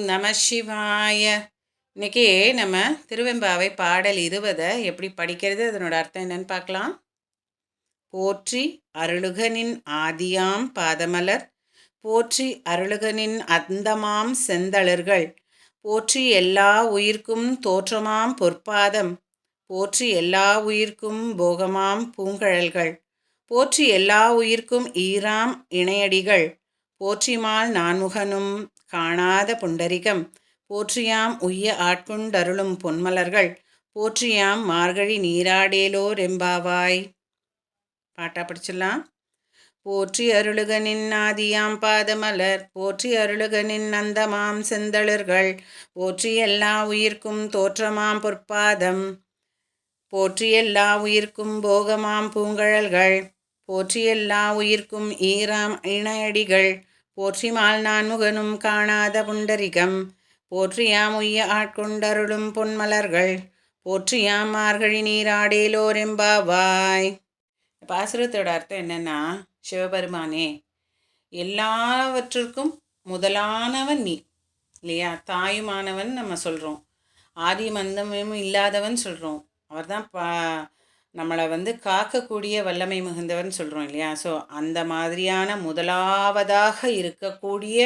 ஓம் நம சிவாய. இன்னைக்கு நம்ம திருவெம்பாவை பாடல் இருபதை எப்படி படிக்கிறது அதனோட அர்த்தம் என்னன்னு பார்க்கலாம். போற்றி அருளுகனின் ஆதியாம் பாதமலர் போற்றி அருளுகனின் அந்தமாம் செந்தளர்கள் போற்றி எல்லா உயிர்க்கும் தோற்றமாம் பொற்பாதம் போற்றி எல்லா உயிர்க்கும் போகமாம் பூங்கழல்கள் போற்றி எல்லா உயிர்க்கும் ஈராம் இணையடிகள் போற்றிமால் நான்முகனும் காணாத புண்டரிகம். போற்றியாம் உய்ய ஆட்கொண்டருளும் பொன்மலர்கள். போற்றியாம் மார்கழி நீராடேலோ ரெம்பாவாய். பாட்டா படிச்சிடலாம். போற்றி அருளுகனின் ஆதியாம் பாதமலர். போற்றி அருளுகனின் நந்தமாம் செந்தளர்கள். போற்றி எல்லா உயிர்க்கும் தோற்றமாம் பொற்பாதம். போற்றி எல்லா உயிர்க்கும் போகமாம் பூங்கழல்கள். போற்றி எல்லா உயிர்க்கும் ஈராம் இணையடிகள். போற்றிமால் நான்முகனும் காணாத புண்டரிகம். போற்றியாம் உய்ய ஆட்கொண்டருளும் பொன்மலர்கள். போற்றியாம் மார்கழி நீராடேலோரெம்பாவாய் பாசுரத்தோட அர்த்தம் என்னன்னா சிவபெருமானே எல்லாவற்றிற்கும் முதலானவன் நீ. இல்லையா? தாயுமானவன் நம்ம சொல்கிறோம் ஆதி மந்தமும் இல்லாதவன் சொல்கிறோம் அவர் தான் பா நம்மளை வந்து காக்கக்கூடிய வல்லமை மிகுந்தவன் சொல்கிறோம் இல்லையா? ஸோ அந்த மாதிரியான முதலாவதாக இருக்கக்கூடிய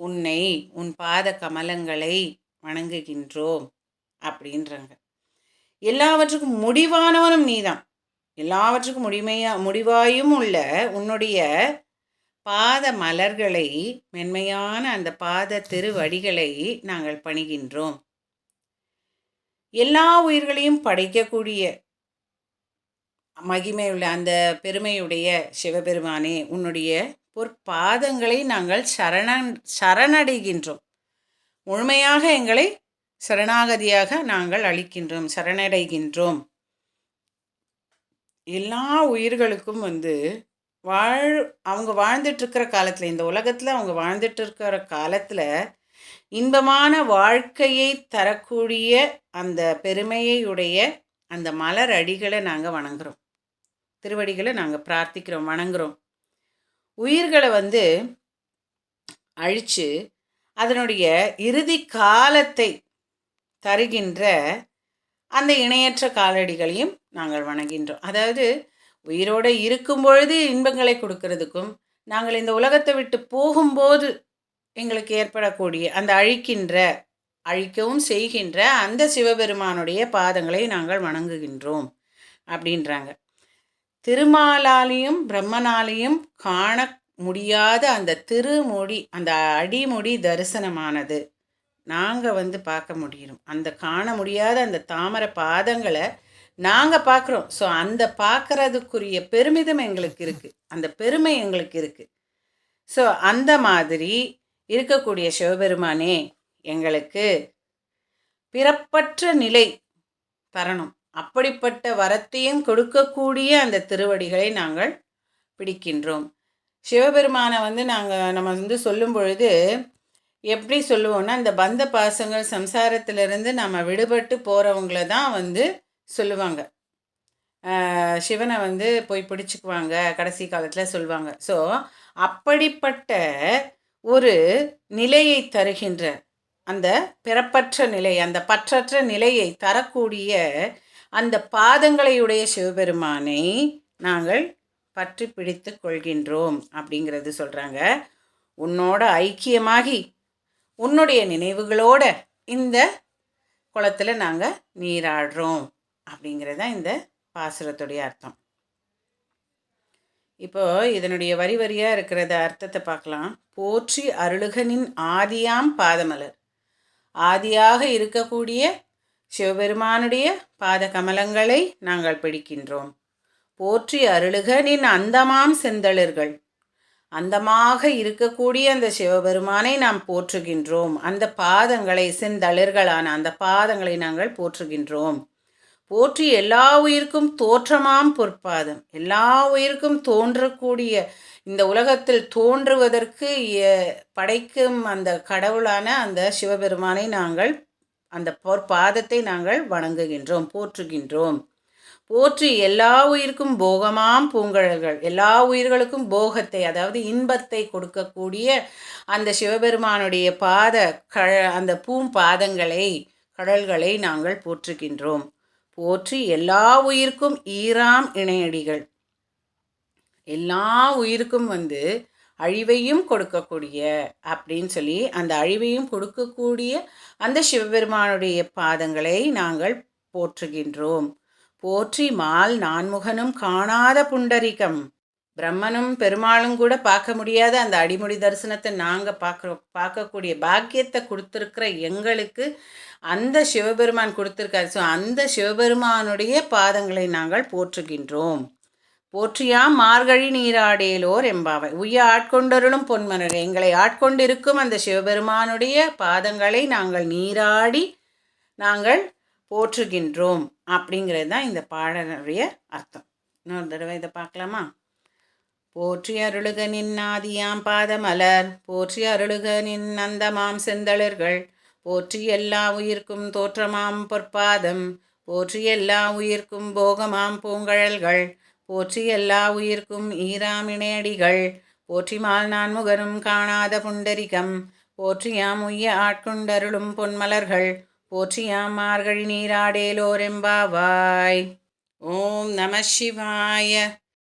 உன்னை உன் பாத கமலங்களை வணங்குகின்றோம் அப்படின்றாங்க. எல்லாவற்றுக்கும் முடிவானவனும் நீதான். எல்லாவற்றுக்கும் முடிமையா முடிவாயும் உள்ள உன்னுடைய பாத மலர்களை மென்மையான அந்த பாத திருவடிகளை நாங்கள் பணிகின்றோம். எல்லா உயிர்களையும் படைக்கக்கூடிய மகிமையுள்ள அந்த பெருமையுடைய சிவபெருமானே உன்னுடைய பொற்பாதங்களை நாங்கள் சரண சரணடைகின்றோம். முழுமையாக எங்களை சரணாகதியாக நாங்கள் அளிக்கின்றோம் சரணடைகின்றோம். எல்லா உயிர்களுக்கும் வந்து வாழ் அவங்க வாழ்ந்துட்டுருக்கிற காலத்தில் இந்த உலகத்தில் அவங்க வாழ்ந்துட்டுருக்கிற காலத்தில் இன்பமான வாழ்க்கையை தரக்கூடிய அந்த பெருமையுடைய அந்த மலர் அடிகளை நாங்கள் வணங்குறோம். திருவடிகளை நாங்கள் பிரார்த்திக்கிறோம் வணங்குகிறோம் உயிர்களை வந்து அழித்து அதனுடைய இறுதி காலத்தை தருகின்ற அந்த இணையற்ற காலடிகளையும் நாங்கள் வணங்குகின்றோம். அதாவது உயிரோடு இருக்கும் பொழுது இன்பங்களை கொடுக்கறதுக்கும் நாங்கள் இந்த உலகத்தை விட்டு போகும்போது எங்களுக்கு ஏற்படக்கூடிய அந்த அழிக்கின்ற அழிக்கவும் செய்கின்ற அந்த சிவபெருமானுடைய பாதங்களை நாங்கள் வணங்குகின்றோம் அப்படின்றாங்க. திருமாலாலையும் பிரம்மனாலையும் காண முடியாத அந்த திருமொழி அந்த அடிமொழி தரிசனமானது. நாங்கள் வந்து பார்க்க முடியும். அந்த காண முடியாத அந்த தாமரை பாதங்களை நாங்கள் பார்க்குறோம். ஸோ அந்த பார்க்குறதுக்குரிய பெருமிதம் எங்களுக்கு இருக்குது அந்த பெருமை எங்களுக்கு இருக்குது ஸோ அந்த மாதிரி இருக்கக்கூடிய சிவபெருமானே எங்களுக்கு பிறப்பற்ற நிலை தரணும். அப்படிப்பட்ட வரத்தையும் கொடுக்கக்கூடிய அந்த திருவடிகளை நாங்கள் பிடிக்கின்றோம். சிவபெருமானை வந்து நாங்கள் நம்ம வந்து சொல்லும் பொழுது எப்படி சொல்லுவோம்னா இந்த பந்த பாசங்கள் சம்சாரத்திலிருந்து நம்ம விடுபட்டு போகிறவங்கள தான் வந்து சொல்லுவாங்க. சிவனை வந்து போய் பிடிச்சிக்குவாங்க கடைசி காலத்தில் சொல்லுவாங்க. ஸோ அப்படிப்பட்ட ஒரு நிலையை தருகின்ற அந்த பிறப்பற்ற நிலை அந்த பற்றற்ற நிலையை தரக்கூடிய அந்த பாதங்களையுடைய சிவபெருமானை நாங்கள் பற்றி பிடித்து கொள்கின்றோம் அப்படிங்கிறது சொல்கிறாங்க உன்னோட ஐக்கியமாகி உன்னுடைய நினைவுகளோட இந்த குளத்தில் நாங்கள் நீராடுறோம் அப்படிங்கிறது தான் இந்த பாசுரத்துடைய அர்த்தம். இப்போ இதனுடைய வரி வரியாக இருக்கிறத அர்த்தத்தை பார்க்கலாம். போற்றி அருளுகனின் ஆதியாம் பாதமலர். ஆதியாக இருக்கக்கூடிய சிவபெருமானுடைய பாத கமலங்களை நாங்கள் பிடிக்கின்றோம். போற்றி அருளுகனின் அந்தமாம் செந்தளர்கள். அந்தமாக இருக்கக்கூடிய அந்த சிவபெருமானை நாம் போற்றுகின்றோம். அந்த பாதங்களை செந்தளிர்களான அந்த பாதங்களை நாங்கள் போற்றுகின்றோம். போற்றி எல்லா உயிருக்கும் தோற்றமாம் பொற்பாதம். எல்லா உயிருக்கும் தோன்றக்கூடிய இந்த உலகத்தில் தோன்றுவதற்கு படைக்கும் அந்த கடவுளான அந்த சிவபெருமானை நாங்கள் அந்த பொற்பாதத்தை நாங்கள் வணங்குகின்றோம் போற்றுகின்றோம். போற்றி எல்லா உயிருக்கும் போகமாம் பூங்கழல்கள். எல்லா உயிர்களுக்கும் போகத்தை அதாவது இன்பத்தை கொடுக்கக்கூடிய அந்த சிவபெருமானுடைய பாத கழ அந்த பூம்பாதங்களை கடல்களை நாங்கள் போற்றுகின்றோம். போற்றி எல்லா உயிருக்கும் ஈராம் இணையடிகள். எல்லா உயிருக்கும் வந்து அழிவையும் கொடுக்கக்கூடிய அப்படின்னு சொல்லி அந்த அழிவையும் கொடுக்கக்கூடிய அந்த சிவபெருமானுடைய பாதங்களை நாங்கள் போற்றுகின்றோம். போற்றி மால் நான்முகனும் காணாத புண்டரிகம். பிரம்மனும் பெருமாளும் கூட பார்க்க முடியாத அந்த அடிமுடி தரிசனத்தை நாங்கள் பார்க்குறோம். பார்க்கக்கூடிய பாக்கியத்தை கொடுத்துருக்கிற எங்களுக்கு அந்த சிவபெருமான் கொடுத்துருக்காரு. ஸோ அந்த சிவபெருமானுடைய பாதங்களை நாங்கள் போற்றுகின்றோம். போற்றியாம் மார்கழி நீராடேலோர் எம்பாவை உய்ய ஆட்கொண்டருளும் பொன்மனர் எங்களை ஆட்கொண்டிருக்கும் அந்த சிவபெருமானுடைய பாதங்களை நாங்கள் நீராடி நாங்கள் போற்றுகின்றோம் அப்படிங்கிறது தான் இந்த பாடலுடைய அர்த்தம். இன்னொரு தடவை இதை பார்க்கலாமா? போற்றி அருளுக நின்னாதியாம் பாதமலர் போற்றி அருளுக நின் அந்தமாம் செந்தளர்கள் போற்றி எல்லா உயிர்க்கும் தோற்றமாம் பொற்பாதம் போற்றி எல்லா உயிர்க்கும் போகமாம் பூங்கழல்கள் போற்றி எல்லா உயிர்க்கும் ஈராமிணையடிகள் போற்றிமால் நான் முகரும் காணாத புண்டரிகம். போற்றியாம் உய்ய ஆட்கொண்டருளும் பொன்மலர்கள். போற்றியாம் மார்கழி நீராடேலோரெம்பாவாய் ஓம் நம சிவாய.